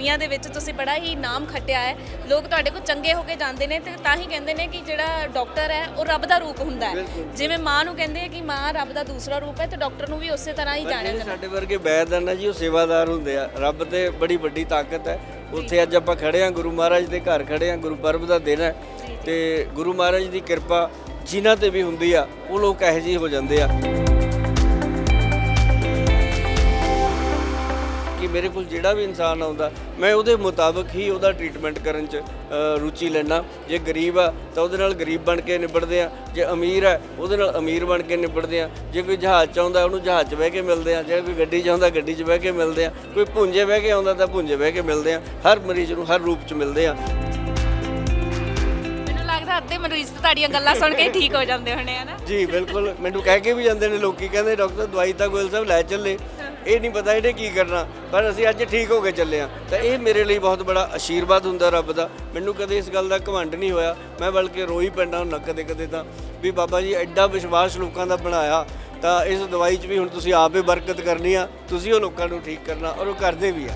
ਦੁਨੀਆ ਦੇ ਵਿੱਚ ਤੁਸੀਂ ਬੜਾ ਹੀ ਨਾਮ ਖੱਟਿਆ ਹੈ। ਲੋਕ ਤੁਹਾਡੇ ਕੋਲ ਚੰਗੇ ਹੋ ਕੇ ਜਾਂਦੇ ਨੇ ਤੇ ਤਾਂ ਹੀ ਕਹਿੰਦੇ ਨੇ ਕਿ ਜਿਹੜਾ ਡਾਕਟਰ ਹੈ ਉਹ ਰੱਬ ਦਾ ਰੂਪ ਹੁੰਦਾ ਹੈ। ਜਿਵੇਂ ਮਾਂ ਨੂੰ ਕਹਿੰਦੇ ਆ ਕਿ ਮਾਂ ਰੱਬ ਦਾ ਦੂਸਰਾ ਰੂਪ ਹੈ ਤੇ ਡਾਕਟਰ ਨੂੰ ਵੀ ਉਸੇ ਤਰ੍ਹਾਂ ਹੀ ਜਾਣਿਆ ਜਾਂਦਾ। ਸਾਡੇ ਵਰਗੇ ਵੈਦ ਹਨ ਨਾ ਜੀ ਉਹ ਸੇਵਾਦਾਰ ਹੁੰਦੇ ਆ। ਰੱਬ ਤੇ ਬੜੀ ਵੱਡੀ ਤਾਕਤ ਹੈ। ਉੱਥੇ ਅੱਜ ਆਪਾਂ ਖੜੇ ਆ ਗੁਰੂ ਮਹਾਰਾਜ ਦੇ ਘਰ ਖੜੇ ਆ ਗੁਰੂ ਪਰਬ ਦਾ ਦਿਨ ਹੈ। ਤੇ ਗੁਰੂ ਮਹਾਰਾਜ ਦੀ ਕਿਰਪਾ ਜਿਨ੍ਹਾਂ ਤੇ ਵੀ ਹੁੰਦੀ ਆ ਉਹ ਲੋਕ ਇਹੋ ਜਿਹੇ ਹੋ ਜਾਂਦੇ ਆ। ਮੇਰੇ ਕੋਲ ਜਿਹੜਾ ਵੀ ਇਨਸਾਨ ਆਉਂਦਾ ਮੈਂ ਉਹਦੇ ਮੁਤਾਬਕ ਹੀ ਉਹਦਾ ਟ੍ਰੀਟਮੈਂਟ ਕਰਨ 'ਚ ਰੁਚੀ ਲੈਣਾ ਜੇ ਗਰੀਬ ਆ ਤਾਂ ਉਹਦੇ ਨਾਲ ਗਰੀਬ ਬਣ ਕੇ ਨਿਬੜਦੇ ਆ। ਜੇ ਅਮੀਰ ਆ ਉਹਦੇ ਨਾਲ ਅਮੀਰ ਬਣ ਕੇ ਨਿਬੜਦੇ ਆ। ਜੇ ਕੋਈ ਜਹਾਜ਼ 'ਚ ਆਉਂਦਾ ਉਹਨੂੰ ਜਹਾਜ਼ 'ਚ ਬਹਿ ਕੇ ਮਿਲਦੇ ਆ। ਜੇ ਕੋਈ ਗੱਡੀ 'ਚ ਆਉਂਦਾ ਗੱਡੀ 'ਚ ਬਹਿ ਕੇ ਮਿਲਦੇ ਆ। ਕੋਈ ਭੁੰਜੇ ਬਹਿ ਕੇ ਆਉਂਦਾ ਤਾਂ ਭੁੰਜੇ ਬਹਿ ਕੇ ਮਿਲਦੇ ਆ। ਹਰ ਮਰੀਜ਼ ਨੂੰ ਹਰ ਰੂਪ 'ਚ ਮਿਲਦੇ ਆ। ਮੈਨੂੰ ਲੱਗਦਾ ਅੱਧੇ ਮਰੀਜ਼ ਤਾਂ ਤੁਹਾਡੀਆਂ ਗੱਲਾਂ ਸੁਣ ਕੇ ਠੀਕ ਹੋ ਜਾਂਦੇ ਹੋਣੇ ਆ ਨਾ। ਜੀ ਬਿਲਕੁਲ। ਮੈਨੂੰ ਕਹਿ ਕੇ ਵੀ ਜਾਂਦੇ ਨੇ ਲੋਕੀ ਕਹਿੰਦੇ ਡਾਕਟਰ ਦਵਾਈ ਤਾਂ ਗੋਇਲ ਸਾਹਿਬ ਲੈ ਚੱਲੇ। ਇਹ ਨਹੀਂ ਪਤਾ ਇਹਨੇ ਕੀ ਕਰਨਾ, ਪਰ ਅਸੀਂ ਅੱਜ ਠੀਕ ਹੋ ਕੇ ਚੱਲੇ ਆ ਤਾਂ ਇਹ ਮੇਰੇ ਲਈ ਬਹੁਤ ਬੜਾ ਆਸ਼ੀਰਵਾਦ ਹੁੰਦਾ ਰੱਬ ਦਾ। ਮੈਨੂੰ ਕਦੇ ਇਸ ਗੱਲ ਦਾ ਘਮੰਡ ਨਹੀਂ ਹੋਇਆ। ਮੈਂ ਬਲਕਿ ਰੋਈ ਪੈਂਦਾ ਹੁੰਦਾ ਕਦੇ ਕਦੇ ਤਾਂ, ਵੀ ਬਾਬਾ ਜੀ ਐਡਾ ਵਿਸ਼ਵਾਸ ਲੋਕਾਂ ਦਾ ਬਣਾਇਆ, ਤਾਂ ਇਸ ਦਵਾਈ 'ਚ ਵੀ ਹੁਣ ਤੁਸੀਂ ਆਪ ਹੀ ਬਰਕਤ ਕਰਨੀ ਆ। ਤੁਸੀਂ ਉਹ ਲੋਕਾਂ ਨੂੰ ਠੀਕ ਕਰਨਾ ਔਰ ਉਹ ਕਰਦੇ ਵੀ ਆ।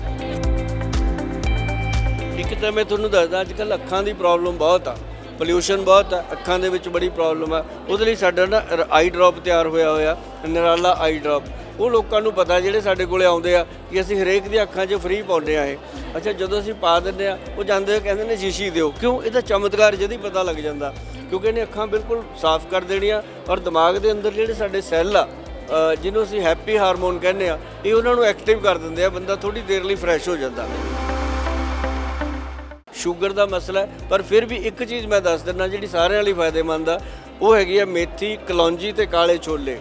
ਇੱਕ ਤਾਂ ਮੈਂ ਤੁਹਾਨੂੰ ਦੱਸਦਾ ਅੱਜ ਕੱਲ ਅੱਖਾਂ ਦੀ ਪ੍ਰੋਬਲਮ ਬਹੁਤ ਆ। ਪੋਲਿਊਸ਼ਨ ਬਹੁਤ ਆ। ਅੱਖਾਂ ਦੇ ਵਿੱਚ ਬੜੀ ਪ੍ਰੋਬਲਮ ਆ। ਉਹਦੇ ਲਈ ਸਾਡਾ ਨਾ ਆਈ ਡ੍ਰੌਪ ਤਿਆਰ ਹੋਇਆ ਹੋਇਆ। ਨਿਰਾਲਾ ਆਈ ਡ੍ਰੌਪ ਉਹ ਲੋਕਾਂ ਨੂੰ ਪਤਾ ਜਿਹੜੇ ਸਾਡੇ ਕੋਲੇ ਆਉਂਦੇ ਆ ਕਿ ਅਸੀਂ ਹਰੇਕ ਦੀ ਅੱਖਾਂ 'ਚ ਫ੍ਰੀ ਪਾਉਂਦੇ ਆ ਇਹ। ਅੱਛਾ, ਜਦੋਂ ਅਸੀਂ ਪਾ ਦਿੰਦੇ ਆ, ਉਹ ਜਾਂਦੇ ਕਹਿੰਦੇ ਨੇ ਸ਼ੀਸ਼ੀ ਦਿਓ। ਕਿਉਂ? ਇਹਦਾ ਚਮਤਕਾਰ ਜਦੀ ਪਤਾ ਲੱਗ ਜਾਂਦਾ। ਕਿਉਂਕਿ ਇਹਨੇ ਅੱਖਾਂ ਬਿਲਕੁਲ ਸਾਫ਼ ਕਰ ਦੇਣੀਆਂ ਔਰ ਦਿਮਾਗ ਦੇ ਅੰਦਰ ਜਿਹੜੇ ਸਾਡੇ ਸੈੱਲ ਆ ਜਿਹਨੂੰ ਅਸੀਂ ਹੈਪੀ ਹਾਰਮੋਨ ਕਹਿੰਦੇ ਆ, ਇਹ ਉਹਨਾਂ ਨੂੰ ਐਕਟਿਵ ਕਰ ਦਿੰਦੇ ਆ, ਬੰਦਾ ਥੋੜੀ ਦੇਰ ਲਈ ਫਰੈਸ਼ ਹੋ ਜਾਂਦਾ। ਸ਼ੂਗਰ ਦਾ ਮਸਲਾ ਹੈ, ਪਰ ਫਿਰ ਵੀ ਇੱਕ ਚੀਜ਼ ਮੈਂ ਦੱਸ ਦਿੰਦਾ, ਜਿਹੜੀ ਸਾਰਿਆਂ ਲਈ ਫਾਇਦੇਮੰਦ ਆ, ਉਹ ਹੈਗੀ ਆ ਮੇਥੀ, ਕਲੌਂਜੀ ਤੇ ਕਾਲੇ ਛੋਲੇ।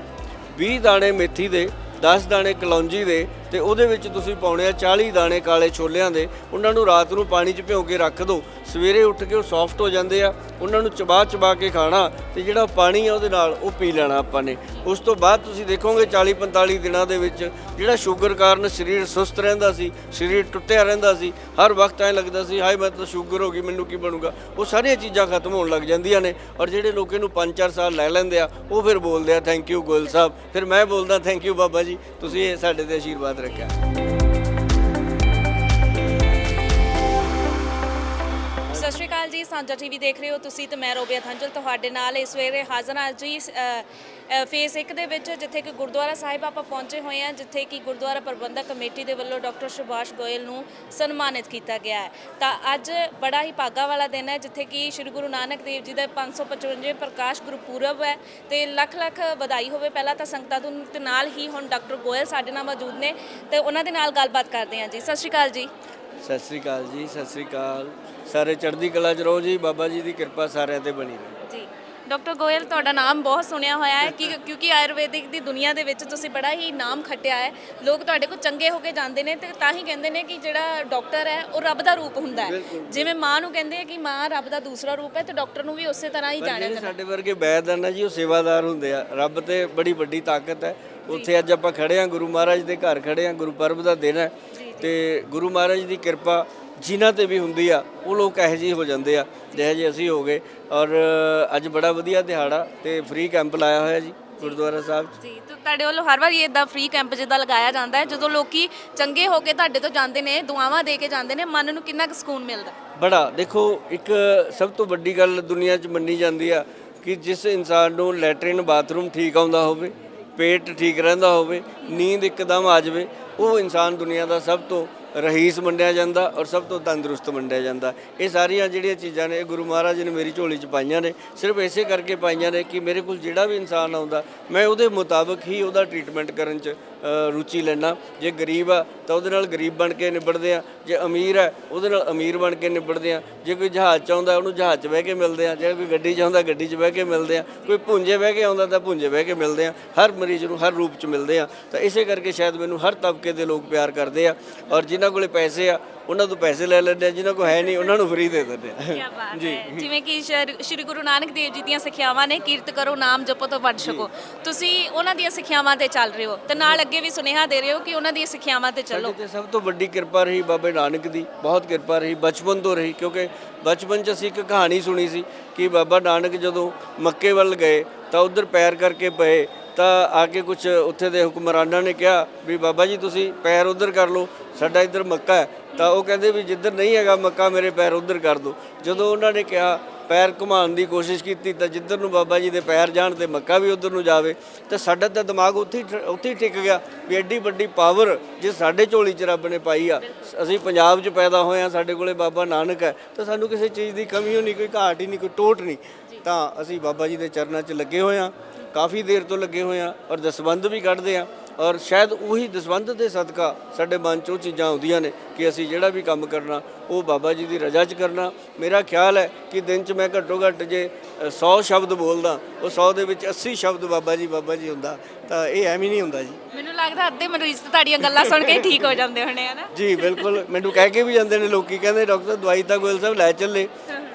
20 ਦਾਣੇ ਮੇਥੀ ਦੇ 10 ਦਾਣੇ ਕਲੌਂਜੀ ਦੇ ਤੇ ਉਹਦੇ ਵਿੱਚ ਤੁਸੀਂ ਪਾਉਣੇ ਆ 40 ਦਾਣੇ ਕਾਲੇ ਛੋਲਿਆਂ ਦੇ, ਉਹਨਾਂ ਨੂੰ ਰਾਤ ਨੂੰ ਪਾਣੀ 'ਚ ਭਿਓ ਕੇ ਰੱਖ ਦਿਓ। ਸਵੇਰੇ ਉੱਠ ਕੇ ਉਹ ਸੌਫਟ ਹੋ ਜਾਂਦੇ ਆ, ਉਹਨਾਂ ਨੂੰ ਚਬਾ ਚਬਾ ਕੇ ਖਾਣਾ ਤੇ ਜਿਹੜਾ ਪਾਣੀ ਆ ਉਹਦੇ ਨਾਲ ਉਹ ਪੀ ਲੈਣਾ ਆਪਾਂ ਨੇ। ਉਸ ਤੋਂ ਬਾਅਦ ਤੁਸੀਂ ਦੇਖੋਗੇ 40 45 ਦਿਨਾਂ ਦੇ ਵਿੱਚ ਜਿਹੜਾ ਸ਼ੂਗਰ ਕਾਰਨ ਸਰੀਰ ਸੁਸਤ ਰਹਿੰਦਾ ਸੀ, ਸਰੀਰ ਟੁੱਟਿਆ ਰਹਿੰਦਾ ਸੀ, ਹਰ ਵਕਤ ਐਂ ਲੱਗਦਾ ਸੀ, ਹਾਏ ਮੈਂ ਤਾਂ ਸ਼ੂਗਰ ਹੋ ਗਈ, ਮੈਨੂੰ ਕੀ ਬਣੂਗਾ? ਉਹ ਸਾਰੀਆਂ ਚੀਜ਼ਾਂ ਖਤਮ ਹੋਣ ਲੱਗ ਜਾਂਦੀਆਂ ਨੇ ਔਰ ਜਿਹੜੇ ਲੋਕ ਇਹਨੂੰ 5-4 ਸਾਲ ਲੈ ਲੈਂਦੇ ਆ, ਉਹ ਫਿਰ ਬੋਲਦੇ ਆ ਥੈਂਕ ਯੂ ਗੋਇਲ ਸਾਹਿਬ। ਫਿਰ ਮੈਂ ਬੋਲਦਾ ਥੈਂਕ ਯੂ ਬਾਬਾ ਜੀ, ਤੁਸੀਂ ਇਹ ਸਾਡੇ ਤੇ ਆਸ਼ੀਰਵਾਦ ਰੱਖਿਆ। ਅਕਾਲ ਜੀ, ਸਾਂਝਾ ਟੀਵੀ ਦੇਖ ਰਹੇ ਹੋ ਤੁਸੀਂ ਤੇ ਮੈਂ ਰੋਬੀਆ ਥੰਜਲ ਤੁਹਾਡੇ ਨਾਲ ਇਸ ਵੇਲੇ ਹਾਜ਼ਰ ਹਾਂ ਜੀ ਫੇਸ 1 ਦੇ ਵਿੱਚ ਜਿੱਥੇ ਕਿ ਗੁਰਦੁਆਰਾ ਸਾਹਿਬ ਆਪਾਂ ਪਹੁੰਚੇ ਹੋਏ ਹਾਂ, ਜਿੱਥੇ ਕਿ ਗੁਰਦੁਆਰਾ ਪ੍ਰਬੰਧਕ ਕਮੇਟੀ ਦੇ ਵੱਲੋਂ ਡਾਕਟਰ ਸੁਭਾਸ਼ ਗੋਇਲ ਨੂੰ ਸਨਮਾਨਿਤ ਕੀਤਾ ਗਿਆ ਹੈ। ਤਾਂ ਅੱਜ ਬੜਾ ਹੀ ਭਾਗਾ ਵਾਲਾ ਦਿਨ ਹੈ, ਜਿੱਥੇ ਕਿ ਸ੍ਰੀ ਗੁਰੂ ਨਾਨਕ ਦੇਵ ਜੀ ਦਾ 555 ਪ੍ਰਕਾਸ਼ ਗੁਰਪੁਰਬ ਹੈ ਤੇ ਲੱਖ ਲੱਖ ਵਧਾਈ ਹੋਵੇ। ਪਹਿਲਾਂ ਤਾਂ ਸੰਗਤਾਂ ਨੂੰ ਨਾਲ ਹੀ ਹੁਣ ਡਾਕਟਰ ਗੋਇਲ ਸਾਡੇ ਨਾਲ ਮੌਜੂਦ ਨੇ ਤੇ ਉਹਨਾਂ ਦੇ ਨਾਲ ਗੱਲਬਾਤ ਕਰਦੇ ਹਾਂ ਜੀ। ਸਤਿ ਸ਼੍ਰੀ ਅਕਾਲ ਜੀ। ਸਤਿ ਸ੍ਰੀ ਅਕਾਲ ਜੀ ਸਤਿ ਸ੍ਰੀ ਅਕਾਲ। ਸਾਰੇ ਚੜ੍ਹਦੀ ਕਲਾ 'ਚ ਰਹੋ ਜੀ ਬਾਬਾ ਜੀ ਦੀ ਕਿਰਪਾ ਸਾਰਿਆਂ ਤੇ ਬਣੀ ਰਹੇ। ਜੀ। ਡਾਕਟਰ ਗੋਇਲ ਤੁਹਾਡਾ ਨਾਮ ਬਹੁਤ ਸੁਣਿਆ ਹੋਇਆ ਹੈ ਕਿ ਕਿਉਂਕਿ ਆਯੁਰਵੈਦਿਕ ਦੀ ਦੁਨੀਆ ਦੇ ਵਿੱਚ ਤੁਸੀਂ ਬੜਾ ਹੀ ਨਾਮ ਖੱਟਿਆ ਹੈ। ਲੋਕ ਤੁਹਾਡੇ ਕੋਲ ਚੰਗੇ ਹੋ ਕੇ ਜਾਂਦੇ ਨੇ ਤੇ ਤਾਂ ਹੀ ਕਹਿੰਦੇ ਨੇ ਕਿ ਜਿਹੜਾ ਡਾਕਟਰ ਹੈ ਉਹ ਰੱਬ ਦਾ ਰੂਪ ਹੁੰਦਾ ਹੈ। ਜਿਵੇਂ ਮਾਂ ਨੂੰ ਕਹਿੰਦੇ ਆ ਕਿ ਮਾਂ ਰੱਬ ਦਾ ਦੂਸਰਾ ਰੂਪ ਹੈ ਤੇ ਡਾਕਟਰ ਨੂੰ ਵੀ ਉਸੇ ਤਰ੍ਹਾਂ ਹੀ ਜਾਣਿਆ ਜਿਹੜੇ ਜਾਂਦਾ ਸਾਡੇ ਵਰਗੇ ਵੈਦ ਹਨ ਨਾ ਜੀ ਉਹ ਸੇਵਾਦਾਰ ਹੁੰਦੇ ਆ। ਰੱਬ ਤੇ ਬੜੀ ਵੱਡੀ ਤਾਕਤ ਹੈ। ਉੱਥੇ ਅੱਜ ਆਪਾਂ ਖੜੇ ਆ ਗੁਰੂ ਮਹਾਰਾਜ ਦੇ ਘਰ ਖੜੇ ਆ ਗੁਰੂ ਪਰਬ ਦਾ ਦਿਨ ਹੈ। ਤੇ ਗੁਰੂ ਮਹਾਰਾਜ ਦੀ ਕਿਰਪਾ ਜਿਨ੍ਹਾਂ ਤੇ ਵੀ ਹੁੰਦੀ ਆ ਉਹ ਲੋਕ ਇਹੋ ਜਿਹੇ ਹੋ ਜਾਂਦੇ ਆ ਜਿਹੇ ਜਿਹੇ ਅਸੀਂ ਹੋ ਗਏ। ਔਰ ਅੱਜ ਬੜਾ ਵਧੀਆ ਦਿਹਾੜਾ ਤੇ ਫ੍ਰੀ ਕੈਂਪ ਲਾਇਆ ਹੋਇਆ ਜੀ ਗੁਰਦੁਆਰਾ ਸਾਹਿਬ ਜੀ ਤੇ ਤੁਹਾਡੇ ਵੱਲੋਂ ਹਰ ਵਾਰ ਇਦਾਂ ਫ੍ਰੀ ਕੈਂਪ ਜਿੱਦਾਂ ਲਗਾਇਆ ਜਾਂਦਾ ਹੈ ਜਦੋਂ ਲੋਕੀ ਚੰਗੇ ਹੋ ਕੇ ਤੁਹਾਡੇ ਤੋਂ ਜਾਂਦੇ ਨੇ ਦੁਆਵਾਂ ਦੇ ਕੇ ਜਾਂਦੇ ਨੇ ਮਨ ਨੂੰ ਕਿੰਨਾ ਕੁ ਸਕੂਨ ਮਿਲਦਾ ਬੜਾ ਦੇਖੋ ਇੱਕ ਸਭ ਤੋਂ ਵੱਡੀ ਗੱਲ ਦੁਨੀਆ 'ਚ ਮੰਨੀ ਜਾਂਦੀ ਆ ਕਿ ਜਿਸ ਇਨਸਾਨ ਨੂੰ ਲੈਟਰਿਨ ਬਾਥਰੂਮ ਠੀਕ ਆਉਂਦਾ ਹੋਵੇ ਪੇਟ ਠੀਕ ਰਹਿੰਦਾ ਹੋਵੇ, ਨੀਂਦ ਇੱਕਦਮ ਆ ਜਾਵੇ, ਉਹ ਇਨਸਾਨ ਦੁਨੀਆ ਦਾ ਸਭ ਤੋਂ ਰਹੀਸ ਮੰਨਿਆ ਜਾਂਦਾ ਔਰ ਸਭ ਤੋਂ ਤੰਦਰੁਸਤ ਮੰਨਿਆ ਜਾਂਦਾ। ਇਹ ਸਾਰੀਆਂ ਜਿਹੜੀਆਂ ਚੀਜ਼ਾਂ ਨੇ, ਇਹ ਗੁਰੂ ਮਹਾਰਾਜ ਨੇ ਮੇਰੀ ਝੋਲੀ 'ਚ ਪਾਈਆਂ ਨੇ, ਸਿਰਫ ਇਸੇ ਕਰਕੇ ਪਾਈਆਂ ਨੇ ਕਿ ਮੇਰੇ ਕੋਲ ਜਿਹੜਾ ਵੀ ਇਨਸਾਨ ਆਉਂਦਾ, ਮੈਂ ਉਹਦੇ ਮੁਤਾਬਕ ਹੀ ਉਹਦਾ ਟ੍ਰੀਟਮੈਂਟ ਕਰਨ 'ਚ ਰੁਚੀ ਲੈਣਾ ਜੇ ਗਰੀਬ ਆ ਤਾਂ ਉਹਦੇ ਨਾਲ ਗਰੀਬ ਬਣ ਕੇ ਨਿਬੜਦੇ ਆ। ਜੇ ਅਮੀਰ ਹੈ ਉਹਦੇ ਨਾਲ ਅਮੀਰ ਬਣ ਕੇ ਨਿਬੜਦੇ ਆ। ਜੇ ਕੋਈ ਜਹਾਜ਼ 'ਚ ਆਉਂਦਾ ਉਹਨੂੰ ਜਹਾਜ਼ 'ਚ ਬਹਿ ਕੇ ਮਿਲਦੇ ਆ। ਜੇ ਕੋਈ ਗੱਡੀ 'ਚ ਆਉਂਦਾ ਗੱਡੀ 'ਚ ਬਹਿ ਕੇ ਮਿਲਦੇ ਆ। ਕੋਈ ਭੁੰਜੇ ਬਹਿ ਕੇ ਆਉਂਦਾ ਤਾਂ ਭੁੰਜੇ ਬਹਿ ਕੇ ਮਿਲਦੇ ਆ। ਹਰ ਮਰੀਜ਼ ਨੂੰ ਹਰ ਰੂਪ 'ਚ ਮਿਲਦੇ ਆ। ਤਾਂ ਇਸੇ ਕਰਕੇ ਸ਼ਾਇਦ ਮੈਨੂੰ ਹਰ ਤਬਕੇ ਦੇ ਲੋਕ ਪਿਆਰ ਕਰਦੇ ਆ। ਔਰ ਜਿਨ੍ਹਾਂ ਕੋਲੇ ਪੈਸੇ ਆ ਉਹਨਾਂ ਤੋਂ ਪੈਸੇ ਲੈ ਲੈਂਦੇ ਆ। ਜਿਨ੍ਹਾਂ ਕੋਲ ਹੈ ਨਹੀਂ ਉਹਨਾਂ ਨੂੰ ਫ੍ਰੀ ਦੇ ਦਿੰਦੇ ਕੀ ਆ ਹੈ। ਜਿਵੇਂ ਕਿ ਸ਼ਰ- ਸ਼੍ਰੀ ਗੁਰੂ ਨਾਨਕ ਦੇਵ ਜੀ ਦੀਆਂ ਸਿੱਖਿਆਵਾਂ ਨੇ ਕੀਰਤ ਕਰੋ ਨਾਮ ਜਪੋ ਤੋਂ ਵੱਡ ਸਕੋ ਤੁਸੀਂ ਉਹਨਾਂ ਦੀਆਂ ਸਿੱਖਿਆਵਾਂ ਤੇ ਚੱਲ ਰਹੇ ਹੋ। ਤੇ ਨਾਲ ਅੱਗੇ ਵੀ ਸੁਨੇਹਾ ਦੇ ਰਹੇ ਹੋ ਕਿ ਉਹਨਾਂ ਦੀਆਂ ਸਿੱਖਿਆਵਾਂ ਤੇ ਚੱਲੋ। ਤੇ ਸਭ ਤੋਂ ਵੱਡੀ ਕਿਰਪਾ ਰਹੀ ਬਾਬੇ ਨਾਨਕ ਦੀ ਬਹੁਤ ਕਿਰਪਾ ਰਹੀ ਬਚਪਨ ਤੋਂ ਰਹੀ ਕਿਉਂਕਿ ਬਚਪਨ 'ਚ ਅਸੀਂ ਇੱਕ ਕਹਾਣੀ ਸੁਣੀ ਸੀ ਕਿ ਬਾਬਾ ਨਾਨਕ ਜਦੋਂ ਮੱਕੇ ਵੱਲ ਗਏ ਤਾਂ ਉਧਰ ਪੈਰ ਕਰਕੇ ਪਏ ਤਾਂ ਆ ਕੇ ਕੁਝ ਉੱਥੇ ਦੇ ਹੁਕਮਰਾਨਾਂ ਨੇ ਕਿਹਾ ਵੀ ਬਾਬਾ ਜੀ ਤੁਸੀਂ ਪੈਰ ਉਧਰ ਕਰ ਲਓ ਸਾਡਾ ਇੱਧਰ ਮੱਕਾ ਹੈ। ਤਾਂ ਉਹ ਕਹਿੰਦੇ ਵੀ ਜਿੱਧਰ ਨਹੀਂ ਹੈਗਾ ਮੱਕਾ ਮੇਰੇ ਪੈਰ ਉਧਰ ਕਰ ਦਿਓ ਜਦੋਂ ਉਹਨਾਂ ਨੇ ਕਿਹਾ ਪੈਰ ਘੁਮਾਉਣ ਦੀ ਕੋਸ਼ਿਸ਼ ਕੀਤੀ ਤਾਂ ਜਿੱਧਰ ਨੂੰ ਬਾਬਾ ਜੀ ਦੇ ਪੈਰ ਜਾਣ ਤੇ ਮੱਕਾ ਵੀ ਉਧਰ ਨੂੰ ਜਾਵੇ ਤਾਂ ਸਾਡਾ ਤਾਂ ਦਿਮਾਗ ਉੱਥੇ ਉੱਥੇ ਟਿਕ ਗਿਆ ਵੀ ਐਡੀ ਵੱਡੀ ਪਾਵਰ ਜੇ ਸਾਡੇ ਝੋਲੀ 'ਚ ਰੱਬ ਨੇ ਪਾਈ ਆ। ਅਸੀਂ ਪੰਜਾਬ 'ਚ ਪੈਦਾ ਹੋਏ ਆ ਸਾਡੇ ਕੋਲੇ ਬਾਬਾ ਨਾਨਕ ਹੈ ਤਾਂ ਸਾਨੂੰ ਕਿਸੇ ਚੀਜ਼ ਦੀ ਕਮੀ ਨਹੀਂ ਕੋਈ ਘਾਟ ਹੀ ਨਹੀਂ ਕੋਈ ਟੋਟ ਨਹੀਂ। ਤਾਂ ਅਸੀਂ ਬਾਬਾ ਜੀ ਦੇ ਚਰਨਾਂ 'ਚ ਲੱਗੇ ਹੋਏ ਆ ਕਾਫੀ ਦੇਰ ਤੋਂ ਲੱਗੇ ਹੋਏ ਆ ਔਰ ਦਸਵੰਧ ਵੀ ਕੱਢਦੇ ਆ ਔਰ ਸ਼ਾਇਦ ਉਹੀ ਦਸਵੰਧ ਦੇ ਸਦਕਾ ਸਾਡੇ ਮਨ 'ਚ ਉਹ ਚੀਜ਼ਾਂ ਆਉਂਦੀਆਂ ਨੇ ਕਿ ਅਸੀਂ ਜਿਹੜਾ ਵੀ ਕੰਮ ਕਰਨਾ ਉਹ ਬਾਬਾ ਜੀ ਦੀ ਰਜ਼ਾ 'ਚ ਕਰਨਾ। ਮੇਰਾ ਖਿਆਲ ਹੈ ਕਿ ਦਿਨ 'ਚ ਮੈਂ ਘੱਟੋ ਘੱਟ ਜੇ 100 ਸ਼ਬਦ ਬੋਲਦਾ ਉਹ 100 ਦੇ ਵਿੱਚ 80 ਸ਼ਬਦ ਬਾਬਾ ਜੀ ਬਾਬਾ ਜੀ ਹੁੰਦਾ ਤਾਂ ਇਹ ਐਵੇਂ ਨਹੀਂ ਹੁੰਦਾ ਜੀ। ਮੈਨੂੰ ਲੱਗਦਾ ਅੱਧੇ ਮਰੀਜ਼ ਤਾਂ ਤੁਹਾਡੀਆਂ ਗੱਲਾਂ ਸੁਣ ਕੇ ਠੀਕ ਹੋ ਜਾਂਦੇ ਹੋਣੇ ਆ ਨਾ। ਜੀ ਬਿਲਕੁਲ। ਮੈਨੂੰ ਕਹਿ ਕੇ ਵੀ ਜਾਂਦੇ ਨੇ ਲੋਕੀ ਕਹਿੰਦੇ ਡਾਕਟਰ ਦਵਾਈ ਤਾਂ ਗੋਇਲ ਸਾਹਿਬ ਲੈ ਚੱਲੇ।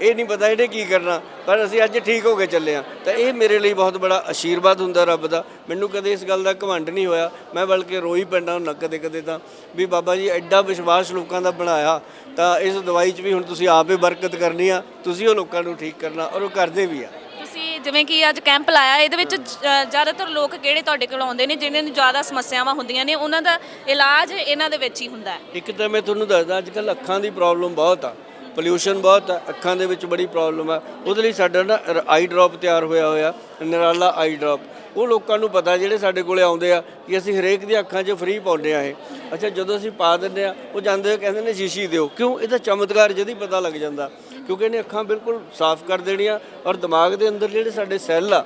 ਇਹ ਨਹੀਂ ਪਤਾ ਇਹਨੇ ਕੀ ਕਰਨਾ ਪਰ ਅਸੀਂ ਅੱਜ ਠੀਕ ਹੋ ਕੇ ਚੱਲੇ ਆ ਤਾਂ ਇਹ ਮੇਰੇ ਲਈ ਬਹੁਤ ਬੜਾ ਆਸ਼ੀਰਵਾਦ ਹੁੰਦਾ ਰੱਬ ਦਾ। ਮੈਨੂੰ ਕਦੇ ਇਸ ਗੱਲ ਦਾ ਘਮੰਡ ਨਹੀਂ ਹੋਇਆ। ਮੈਂ ਬਲਕਿ ਰੋਈ ਪੈਂਦਾ ਹੁੰਦਾ ਕਦੇ ਕਦੇ ਤਾਂ ਵੀ ਬਾਬਾ ਜੀ ਐਡਾ ਵਿਸ਼ਵਾਸ ਲੋਕਾਂ ਦਾ ਬਣਾਇਆ ਤਾਂ ਇਸ ਦਵਾਈ 'ਚ ਵੀ ਹੁਣ ਤੁਸੀਂ ਆਪੇ ਬਰਕਤ ਕਰਨੀ ਆ ਤੁਸੀਂ ਉਹ ਲੋਕਾਂ ਨੂੰ ਠੀਕ ਕਰਨਾ ਔਰ ਉਹ ਕਰਦੇ ਵੀ ਆ। ਤੁਸੀਂ ਜਿਵੇਂ ਕਿ ਅੱਜ ਕੈਂਪ ਲਾਇਆ ਇਹਦੇ ਵਿੱਚ ਜ਼ਿਆਦਾਤਰ ਲੋਕ ਕਿਹੜੇ ਤੁਹਾਡੇ ਕੋਲ ਆਉਂਦੇ ਨੇ ਜਿਨ੍ਹਾਂ ਨੂੰ ਜ਼ਿਆਦਾ ਸਮੱਸਿਆਵਾਂ ਹੁੰਦੀਆਂ ਨੇ ਉਹਨਾਂ ਦਾ ਇਲਾਜ ਇਹਨਾਂ ਦੇ ਵਿੱਚ ਹੀ ਹੁੰਦਾ ਹੈ। ਇੱਕ ਤਾਂ ਮੈਂ ਤੁਹਾਨੂੰ ਦੱਸਦਾ ਅੱਜ ਕੱਲ ਅੱਖਾਂ ਦੀ ਪ੍ਰੋਬਲਮ ਬਹੁਤ ਆ। ਪੋਲਿਊਸ਼ਨ ਬਹੁਤ ਆ ਅੱਖਾਂ ਦੇ ਵਿੱਚ ਬੜੀ ਪ੍ਰੋਬਲਮ ਆ ਉਹਦੇ ਲਈ ਸਾਡਾ ਨਾ ਆਈ ਡ੍ਰੌਪ ਤਿਆਰ ਹੋਇਆ ਹੋਇਆ, ਨਿਰਾਲਾ ਆਈ ਡ੍ਰੌਪ ਉਹ ਲੋਕਾਂ ਨੂੰ ਪਤਾ, ਜਿਹੜੇ ਸਾਡੇ ਕੋਲੇ ਆਉਂਦੇ ਆ, ਕਿ ਅਸੀਂ ਹਰੇਕ ਦੀ ਅੱਖਾਂ 'ਚ ਫ੍ਰੀ ਪਾਉਂਦੇ ਆ ਇਹ। ਅੱਛਾ, ਜਦੋਂ ਅਸੀਂ ਪਾ ਦਿੰਦੇ ਆ, ਉਹ ਜਾਂਦੇ ਕਹਿੰਦੇ ਨੇ, ਸ਼ੀਸ਼ੀ ਦਿਓ। ਕਿਉਂ? ਇਹਦਾ ਚਮਤਕਾਰ ਜਦੀ ਪਤਾ ਲੱਗ ਜਾਂਦਾ। ਕਿਉਂਕਿ ਇਹਨੇ ਅੱਖਾਂ ਬਿਲਕੁਲ ਸਾਫ਼ ਕਰ ਦੇਣੀਆਂ ਔਰ ਦਿਮਾਗ ਦੇ ਅੰਦਰ ਜਿਹੜੇ ਸਾਡੇ ਸੈੱਲ ਆ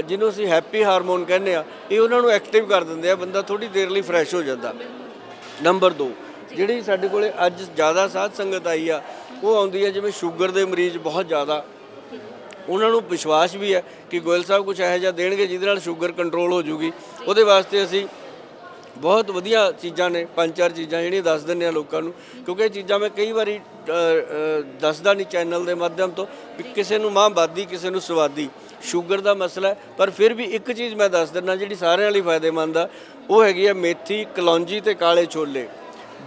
ਜਿਹਨੂੰ ਅਸੀਂ ਹੈਪੀ ਹਾਰਮੋਨ ਕਹਿੰਦੇ ਆ, ਇਹ ਉਹਨਾਂ ਨੂੰ ਐਕਟਿਵ ਕਰ ਦਿੰਦੇ ਆ। ਬੰਦਾ ਥੋੜੀ ਦੇਰ ਲਈ ਫਰੈਸ਼ ਹੋ ਜਾਂਦਾ। ਨੰਬਰ 2 ਜਿਹੜੀ ਸਾਡੇ ਕੋਲੇ ਅੱਜ ਜ਼ਿਆਦਾ ਸਾਧ ਸੰਗਤ ਆਈ ਆ ਉਹ ਆਉਂਦੀ ਹੈ ਜਿਵੇਂ ਸ਼ੂਗਰ ਦੇ ਮਰੀਜ਼ ਬਹੁਤ ਜ਼ਿਆਦਾ। ਉਹਨਾਂ ਨੂੰ ਵਿਸ਼ਵਾਸ ਵੀ ਹੈ ਕਿ ਗੋਇਲ ਸਾਹਿਬ ਕੁਝ ਇਹੋ ਜਿਹਾ ਦੇਣਗੇ ਜਿਹਦੇ ਨਾਲ ਸ਼ੂਗਰ ਕੰਟਰੋਲ ਹੋ ਜੂਗੀ। ਉਹਦੇ ਵਾਸਤੇ ਅਸੀਂ ਬਹੁਤ ਵਧੀਆ ਚੀਜ਼ਾਂ ਨੇ, ਪੰਜ ਚਾਰ ਚੀਜ਼ਾਂ ਜਿਹੜੀਆਂ ਦੱਸ ਦਿੰਦੇ ਆ ਲੋਕਾਂ ਨੂੰ। ਕਿਉਂਕਿ ਇਹ ਚੀਜ਼ਾਂ ਮੈਂ ਕਈ ਵਾਰੀ ਦੱਸਦਾ ਨਹੀਂ ਚੈਨਲ ਦੇ ਮਾਧਿਅਮ ਤੋਂ ਵੀ ਕਿਸੇ ਨੂੰ ਮਾਂ ਬਾਦੀ, ਕਿਸੇ ਨੂੰ ਸਵਾਦੀ। ਸ਼ੂਗਰ ਦਾ ਮਸਲਾ ਪਰ ਫਿਰ ਵੀ ਇੱਕ ਚੀਜ਼ ਮੈਂ ਦੱਸ ਦਿੰਦਾ ਜਿਹੜੀ ਸਾਰਿਆਂ ਲਈ ਫਾਇਦੇਮੰਦ ਆ, ਉਹ ਹੈਗੀ ਆ ਮੇਥੀ ਕਲੌਂਜੀ ਤੇ ਕਾਲੇ ਛੋਲੇ।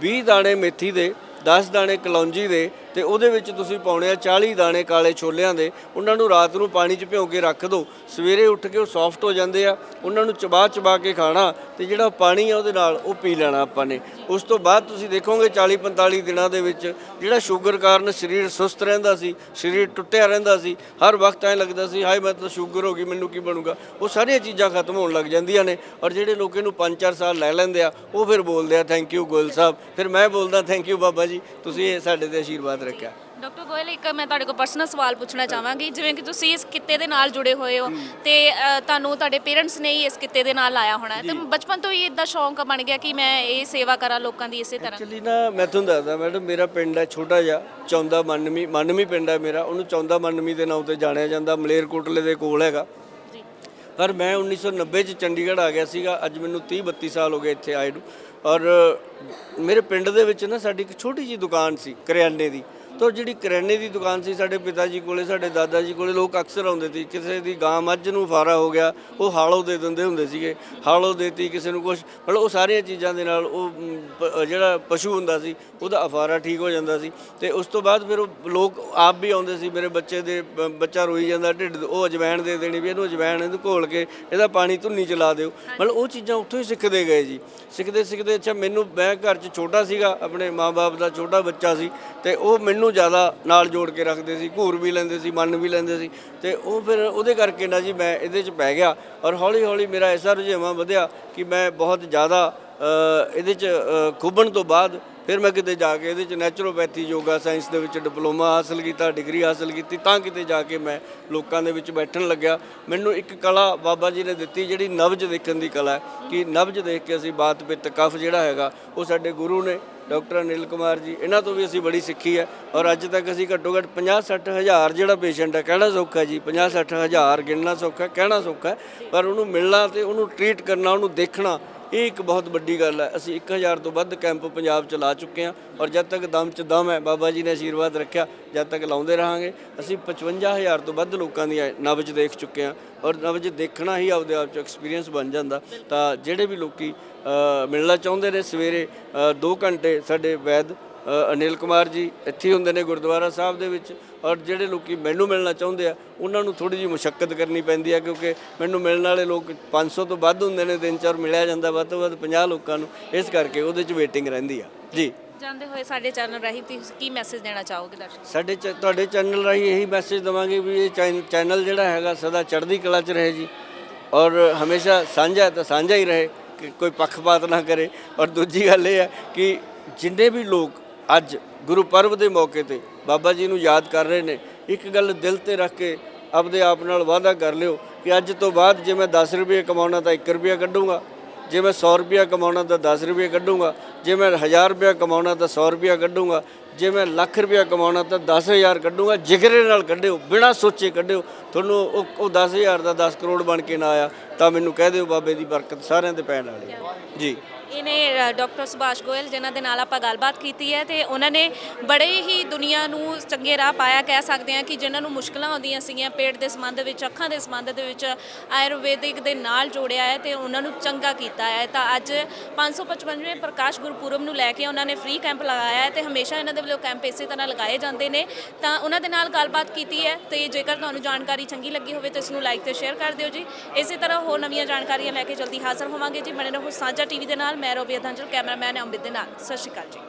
20 ਦਾਣੇ ਮੇਥੀ ਦੇ 10 ਦਾਣੇ ਕਲੌਂਜੀ ਦੇ ਤੇ ਉਹਦੇ ਵਿੱਚ ਤੁਸੀਂ ਪਾਉਣੇ ਆ 40 ਦਾਣੇ ਕਾਲੇ ਛੋਲਿਆਂ ਦੇ। ਉਹਨਾਂ ਨੂੰ ਰਾਤ ਨੂੰ ਪਾਣੀ 'ਚ ਭਿਓ ਕੇ ਰੱਖ ਦਿਓ ਸਵੇਰੇ ਉੱਠ ਕੇ ਉਹ ਸੌਫਟ ਹੋ ਜਾਂਦੇ ਆ। ਉਹਨਾਂ ਨੂੰ ਚਬਾ ਚਬਾ ਕੇ ਖਾਣਾ ਤੇ ਜਿਹੜਾ ਪਾਣੀ ਆ ਉਹਦੇ ਨਾਲ ਉਹ ਪੀ ਲੈਣਾ ਆਪਾਂ ਨੇ। ਉਸ ਤੋਂ ਬਾਅਦ ਤੁਸੀਂ ਦੇਖੋਗੇ 40 45 ਦਿਨਾਂ ਦੇ ਵਿੱਚ ਜਿਹੜਾ ਸ਼ੂਗਰ ਕਾਰਨ ਸਰੀਰ ਸੁਸਤ ਰਹਿੰਦਾ ਸੀ, ਸਰੀਰ ਟੁੱਟਿਆ ਰਹਿੰਦਾ ਸੀ, ਹਰ ਵਕਤ ਐ ਲੱਗਦਾ ਸੀ, ਹਾਏ ਮੈਂ ਤਾਂ ਸ਼ੂਗਰ ਹੋ ਗਈ, ਮੈਨੂੰ ਕੀ ਬਣੂਗਾ? ਉਹ ਸਾਰੀਆਂ ਚੀਜ਼ਾਂ ਖਤਮ ਹੋਣ ਲੱਗ ਜਾਂਦੀਆਂ ਨੇ ਔਰ ਜਿਹੜੇ ਲੋਕ ਇਹਨੂੰ 5-4 ਸਾਲ ਲੈ ਲੈਂਦੇ ਆ, ਉਹ ਫਿਰ ਬੋਲਦੇ ਆ ਥੈਂਕ ਯੂ ਗੋਇਲ ਸਾਹਿਬ। ਫਿਰ ਮੈਂ ਬੋਲਦਾ ਥੈਂਕ ਯੂ ਬਾਬਾ ਜੀ, ਤੁਸੀਂ ਇਹ ਸਾਡੇ ਤੇ ਆਸ਼ੀਰਵਾਦ ਰੱਖਿਆ। ਡਾਕਟਰ ਗੋਇਲ ਇੱਕ ਮੈਂ ਤੁਹਾਡੇ ਕੋਲ ਪਰਸਨਲ ਸਵਾਲ ਪੁੱਛਣਾ ਚਾਹਾਂਗੀ ਜਿਵੇਂ ਕਿ ਤੁਸੀਂ ਇਸ ਕਿੱਤੇ ਦੇ ਨਾਲ ਜੁੜੇ ਹੋਏ ਹੋ ਤੇ ਅ, ਤੁਹਾਨੂੰ ਤੁਹਾਡੇ ਪੇਰੈਂਟਸ ਨੇ ਹੀ ਇਸ ਕਿੱਤੇ ਦੇ ਨਾਲ ਲਾਇਆ ਹੋਣਾ ਹੈ। ਤੇ ਬਚਪਨ ਤੋਂ ਹੀ ਇਦਾਂ ਸ਼ੌਂਕ ਬਣ ਗਿਆ ਕਿ ਮੈਂ ਇਹ ਸੇਵਾ ਕਰਾਂ ਲੋਕਾਂ ਦੀ ਇਸੇ ਤਰ੍ਹਾਂ। ਐਕਚੁਅਲੀ ਨਾ ਮੈਂ ਤੁਹਾਨੂੰ ਦੱਸਦਾ ਮੈਡਮ ਮੇਰਾ ਪਿੰਡ ਹੈ ਛੋਟਾ ਜਿਹਾ ਚੌਂਦਾ ਮੰਨਮੀ ਮੰਨਮੀ ਪਿੰਡ ਹੈ ਮੇਰਾ ਉਹਨੂੰ ਚੌਂਦਾ ਮੰਨਮੀ ਦੇ ਨਾਮ ਤੇ ਜਾਣਿਆ ਜਾਂਦਾ ਮਲੇਰਕੋਟਲੇ ਦੇ ਕੋਲ ਹੈਗਾ। ਜੀ। ਪਰ ਮੈਂ 1990 ਚ ਚੰਡੀਗੜ੍ਹ ਆ ਗਿਆ ਸੀਗਾ ਅੱਜ ਮੈਨੂੰ 30 32 ਸਾਲ ਹੋ ਗਏ ਇੱਥੇ ਆਏ ਨੂੰ। ਔਰ ਮੇਰੇ ਪਿੰਡ ਦੇ ਵਿੱਚ ਨਾ ਸਾਡੀ ਇੱਕ ਛੋਟੀ ਜੀ ਦੁਕਾਨ ਸੀ ਕਰਿਆਨੇ ਦੀ। ਤਾਂ ਜਿਹੜੀ ਕਰਿਆਨੇ ਦੀ ਦੁਕਾਨ ਸੀ, ਸਾਡੇ ਪਿਤਾ ਜੀ ਕੋਲੇ, ਸਾਡੇ ਦਾਦਾ ਜੀ ਕੋਲੇ, ਲੋਕ ਅਕਸਰ ਆਉਂਦੇ ਸੀ। ਕਿਸੇ ਦੀ ਗਾਂ ਮੱਝ ਨੂੰ ਫਾਰਾ ਹੋ ਗਿਆ, ਉਹ ਹਾਲੋ ਦੇ ਦਿੰਦੇ ਹੁੰਦੇ ਸੀਗੇ। ਹਾਲੋ ਦੇਤੀ, ਕਿਸੇ ਨੂੰ ਕੁਝ ਮਤਲਬ ਉਹ ਸਾਰੀਆਂ ਚੀਜ਼ਾਂ ਦੇ ਨਾਲ ਉਹ ਪ- ਜਿਹੜਾ ਪਸ਼ੂ ਹੁੰਦਾ ਸੀ, ਉਹਦਾ ਅਫਾਰਾ ਠੀਕ ਹੋ ਜਾਂਦਾ ਸੀ। ਤੇ ਉਸ ਤੋਂ ਬਾਅਦ ਫਿਰ ਉਹ ਲੋਕ ਆਪ ਵੀ ਆਉਂਦੇ ਸੀ, ਮੇਰੇ ਬੱਚੇ ਦੇ, ਬ- ਬੱਚਾ ਰੋਈ ਜਾਂਦਾ, ਢਿੱਡ ਦੇ- ਉਹ ਅਜਵਾਇਣ ਦੇ ਦੇਣੀ ਵੀ ਇਹਨੂੰ ਅਜਵਾਇਣ ਇਹਨੂੰ ਘੋਲ ਕੇ, ਇਹਦਾ ਪਾਣੀ ਧੁੰਨੀ ਚਲਾ ਦਿਓ। ਮਤਲਬ ਉਹ ਚੀਜ਼ਾਂ ਉੱਥੋਂ ਹੀ ਸਿੱਖਦੇ ਗਏ ਜੀ। ਸਿੱਖਦੇ ਸਿੱਖਦੇ, ਅੱਛਾ, ਮੈਨੂੰ ਮੈਂ ਘਰ 'ਚ ਛੋਟਾ ਸੀਗਾ, ਆਪਣੇ ਮਾਪੇ ਦਾ ਛੋਟਾ ਬੱਚਾ ਸੀ, ਤੇ ਉਹ ਮੈਨੂੰ ਜ਼ਿਆਦਾ ਨਾਲ ਜੋੜ ਕੇ ਰੱਖਦੇ ਸੀ, ਘੂਰ ਵੀ ਲੈਂਦੇ ਸੀ ਮੰਨ ਵੀ ਲੈਂਦੇ ਸੀ ਤੇ ਉਹ ਫਿਰ ਉਹਦੇ ਕਰਕੇ ਨਾ ਜੀ ਮੈਂ ਇਹਦੇ 'ਚ ਪੈ ਗਿਆ ਔਰ ਹੌਲੀ ਹੌਲੀ ਮੇਰਾ ਐਸਾ ਰੁਝੇਵਾਂ ਵਧਿਆ ਕਿ ਮੈਂ ਬਹੁਤ ਜ਼ਿਆਦਾ ਇਹਦੇ 'ਚ ਅ, ਖੁੱਬਣ ਤੋਂ ਬਾਅਦ ਫਿਰ ਮੈਂ ਕਿਤੇ ਜਾ ਕੇ ਇਹਦੇ 'ਚ ਨੈਚੁਰੋਪੈਥੀ ਯੋਗਾ ਸਾਇੰਸ ਦੇ ਵਿੱਚ ਡਿਪਲੋਮਾ ਹਾਸਲ ਕੀਤਾ ਡਿਗਰੀ ਹਾਸਲ ਕੀਤੀ ਤਾਂ ਕਿਤੇ ਜਾ ਕੇ ਮੈਂ ਲੋਕਾਂ ਦੇ ਵਿੱਚ ਬੈਠਣ ਲੱਗਿਆ। ਮੈਨੂੰ ਇੱਕ ਕਲਾ ਬਾਬਾ ਜੀ ਨੇ ਦਿੱਤੀ ਜਿਹੜੀ ਨਬਜ ਦੇਖਣ ਦੀ ਕਲਾ ਹੈ। ਕਿ ਨਬਜ ਦੇਖ ਕੇ ਅਸੀਂ ਬਾਤ ਪਿੱਤ ਕਫ ਜਿਹੜਾ ਹੈਗਾ ਉਹ ਸਾਡੇ ਗੁਰੂ ਨੇ ਡਾਕਟਰ ਅਨਿਲ ਕੁਮਾਰ ਜੀ ਇਹਨਾਂ ਤੋਂ ਵੀ ਅਸੀਂ ਬੜੀ ਸਿੱਖੀ ਹੈ। ਔਰ ਅੱਜ ਤੱਕ ਅਸੀਂ ਘੱਟੋ ਘੱਟ 50 60 ਹਜ਼ਾਰ ਜਿਹੜਾ ਪੇਸ਼ੈਂਟ ਹੈ ਕਹਿਣਾ ਸੌਖਾ ਜੀ 50 60 ਹਜ਼ਾਰ ਗਿਣਨਾ ਸੌਖਾ ਕਹਿਣਾ ਸੌਖਾ ਪਰ ਉਹਨੂੰ ਮਿਲਣਾ ਤੇ ਉਹਨੂੰ ਟ੍ਰੀਟ ਕਰਨਾ ਉਹਨੂੰ ਦੇਖਣਾ ਇਹ ਇੱਕ ਬਹੁਤ ਵੱਡੀ ਗੱਲ ਹੈ। ਅਸੀਂ 1000 ਤੋਂ ਵੱਧ ਕੈਂਪ ਪੰਜਾਬ ਚ ਲਾ ਚੁੱਕੇ ਹਾਂ ਔਰ ਜਦ ਤੱਕ ਦਮ ਚ ਦਮ ਹੈ, ਬਾਬਾ ਜੀ ਨੇ ਆਸ਼ੀਰਵਾਦ ਰੱਖਿਆ, ਜਦ ਤੱਕ ਲਾਉਂਦੇ ਰਹਾਂਗੇ। ਅਸੀਂ 55000 ਤੋਂ ਵੱਧ ਲੋਕਾਂ ਦੀ ਨਬਜ ਦੇਖ ਚੁੱਕੇ ਹਾਂ ਔਰ ਨਬਜ ਦੇਖਣਾ ਹੀ ਆਪਦੇ ਆਪ ਚ ਐਕਸਪੀਰੀਅੰਸ ਬਣ ਜਾਂਦਾ। ਤਾਂ ਜਿਹੜੇ ਵੀ ਲੋਕੀ ਮਿਲਣਾ ਚਾਹੁੰਦੇ ਨੇ ਸਵੇਰੇ 2 ਘੰਟੇ ਸਾਡੇ ਵੈਦ ਅਨਿਲ ਕੁਮਾਰ ਜੀ ਇੱਥੇ ਹੁੰਦੇ ਨੇ ਗੁਰਦੁਆਰਾ ਸਾਹਿਬ ਦੇ ਵਿੱਚ ਔਰ ਜਿਹੜੇ ਲੋਕੀ ਮੈਨੂੰ ਮਿਲਣਾ ਚਾਹੁੰਦੇ ਆ ਉਹਨਾਂ ਨੂੰ ਥੋੜੀ ਜਿਹੀ ਮੁਸ਼ਕਲ ਕਰਨੀ ਪੈਂਦੀ ਆ ਕਿਉਂਕਿ ਮੈਨੂੰ ਮਿਲਣ ਵਾਲੇ ਲੋਕ 500 ਤੋਂ ਵੱਧ ਹੁੰਦੇ ਨੇ ਦਿਨ ਚਾਰ ਮਿਲਿਆ ਜਾਂਦਾ ਵੱਧ ਤੋਂ ਵੱਧ 50 ਲੋਕਾਂ ਨੂੰ ਇਸ ਕਰਕੇ ਉਹਦੇ 'ਚ ਵੇਟਿੰਗ ਰਹਿੰਦੀ ਆ। ਜੀ। ਜਾਂਦੇ ਹੋਏ ਸਾਡੇ ਚੈਨਲ ਰਾਹੀਂ ਤੁਸੀਂ ਕੀ ਮੈਸੇਜ ਦੇਣਾ ਚਾਹੋਗੇ ਦਰਸ਼ਕ? ਸਾਡੇ ਚ- ਤੁਹਾਡੇ ਚੈਨਲ ਰਾਹੀਂ ਇਹੀ ਮੈਸੇਜ ਦਵਾਂਗੇ ਵੀ ਇਹ ਚੈਨ- ਚੈਨਲ ਜਿਹੜਾ ਹੈਗਾ ਸਦਾ ਚੜ੍ਹਦੀ ਕਲਾ 'ਚ ਰਹੇ ਜੀ। ਔਰ ਹਮੇਸ਼ਾ ਸਾਂਝਾ ਤਾਂ ਸਾਂਝਾ ਹੀ ਰਹੇ ਕਿ ਕੋਈ ਪੱਖਪਾਤ ਨਾ ਕਰੇ। ਔਰ ਦੂਜੀ ਗੱਲ ਇਹ ਹੈ ਕਿ ਜਿੰਨੇ ਵੀ ਲੋਕ ਅੱਜ ਗੁਰੂ ਪਰਬ ਦੇ ਮੌਕੇ ਤੇ ਬਾਬਾ ਜੀ ਨੂੰ ਯਾਦ ਕਰ ਰਹੇ ਨੇ। ਇੱਕ ਗੱਲ ਦਿਲ ਤੇ ਰੱਖ ਕੇ ਆਪਦੇ ਆਪ ਨਾਲ ਵਾਅਦਾ ਕਰ ਲਿਓ ਕਿ ਅੱਜ ਤੋਂ ਬਾਅਦ ਜੇ ਮੈਂ 10 ਰੁਪਏ ਕਮਾਉਣਾ ਤਾਂ 1 ਰੁਪਿਆ ਕੱਢੂੰਗਾ। ਜੇ ਮੈਂ 100 ਰੁਪਿਆ ਕਮਾਉਣਾ ਤਾਂ 10 ਰੁਪਏ ਕੱਢੂੰਗਾ। ਜੇ ਮੈਂ 1000 ਰੁਪਿਆ ਕਮਾਉਣਾ ਤਾਂ 100 ਰੁਪਿਆ ਕੱਢੂੰਗਾ। ਜੇ ਮੈਂ ਲੱਖ ਰੁਪਿਆ ਕਮਾਉਣਾ ਤਾਂ 10000 ਕੱਢੂੰਗਾ। ਜਿਗਰੇ ਨਾਲ ਕੱਢਿਓ, ਬਿਨਾਂ ਸੋਚੇ ਕੱਢਿਓ। ਤੁਹਾਨੂੰ ਉਹ ਉਹ 10000 ਦਾ 10 ਕਰੋੜ ਬਣ ਕੇ ਨਾ ਆਇਆ ਤਾਂ ਮੈਨੂੰ ਕਹਿ ਦਿਓ ਬਾਬੇ ਦੀ ਬਰਕਤ ਸਾਰਿਆਂ ਤੇ ਪੈਣ ਵਾਲੀ। ਜੀ। ਇਹਨੇ ਡਾਕਟਰ ਸੁਭਾਸ਼ ਗੋਇਲ ਜਿਨ੍ਹਾਂ ਦੇ ਨਾਲ ਆਪਾਂ ਗੱਲਬਾਤ ਕੀਤੀ ਹੈ ਤੇ ਉਹਨਾਂ ਨੇ ਬੜੇ ਹੀ ਦੁਨੀਆ ਨੂੰ ਚੰਗੇ ਰਾਹ ਪਾਇਆ। ਕਹਿ ਸਕਦੇ ਹਾਂ ਕਿ ਜਿਨ੍ਹਾਂ ਨੂੰ ਮੁਸ਼ਕਲਾਂ ਆਉਂਦੀਆਂ ਸੀਗੀਆਂ, ਪੇਟ ਦੇ ਸੰਬੰਧ ਵਿੱਚ, ਅੱਖਾਂ ਦੇ ਸੰਬੰਧ ਦੇ ਵਿੱਚ ਆਯੁਰਵੈਦਿਕ ਦੇ ਨਾਲ ਜੋੜਿਆ ਹੈ ਤੇ ਉਹਨਾਂ ਨੂੰ ਚੰਗਾ ਕੀਤਾ ਹੈ। ਤਾਂ ਅੱਜ 555ਵੇਂ ਪ੍ਰਕਾਸ਼ ਗੁਰਪੁਰਬ ਨੂੰ ਲੈ ਕੇ ਉਹਨਾਂ ਨੇ ਫ੍ਰੀ ਕੈਂਪ ਲਗਾਇਆ ਹੈ ਤੇ ਹਮੇਸ਼ਾ ਇਹਨਾਂ ਦੇ ਵੱਲੋਂ ਕੈਂਪ ਇਸੇ ਤਰ੍ਹਾਂ ਲਗਾਏ ਜਾਂਦੇ ਨੇ। ਤਾਂ ਉਹਨਾਂ ਦੇ ਨਾਲ ਗੱਲਬਾਤ ਕੀਤੀ ਹੈ ਤੇ ਜੇਕਰ ਤੁਹਾਨੂੰ ਜਾਣਕਾਰੀ ਚੰਗੀ ਲੱਗੀ ਹੋਵੇ ਤਾਂ ਇਸ ਨੂੰ ਲਾਈਕ ਤੇ ਸ਼ੇਅਰ ਕਰ ਦਿਓ ਜੀ। ਇਸੇ ਤਰ੍ਹਾਂ ਹੋਰ ਨਵੀਆਂ ਜਾਣਕਾਰੀਆਂ ਲੈ ਕੇ ਜਲਦੀ ਹਾਜ਼ਰ ਹੋਵਾਂਗੇ ਜੀ। ਬਣੇ ਰਹੋ ਸਾਂਝਾ ਟੀਵੀ ਦੇ ਨਾਲ। ਮੈਂ ਰੋਬੀ ਅਧੰਜਲ ਕੈਮਰਾਮੈਨ ਅੰਮ੍ਰਿਤ ਦੇ ਨਾਲ ਸਤਿ ਸ਼੍ਰੀ ਅਕਾਲ ਜੀ।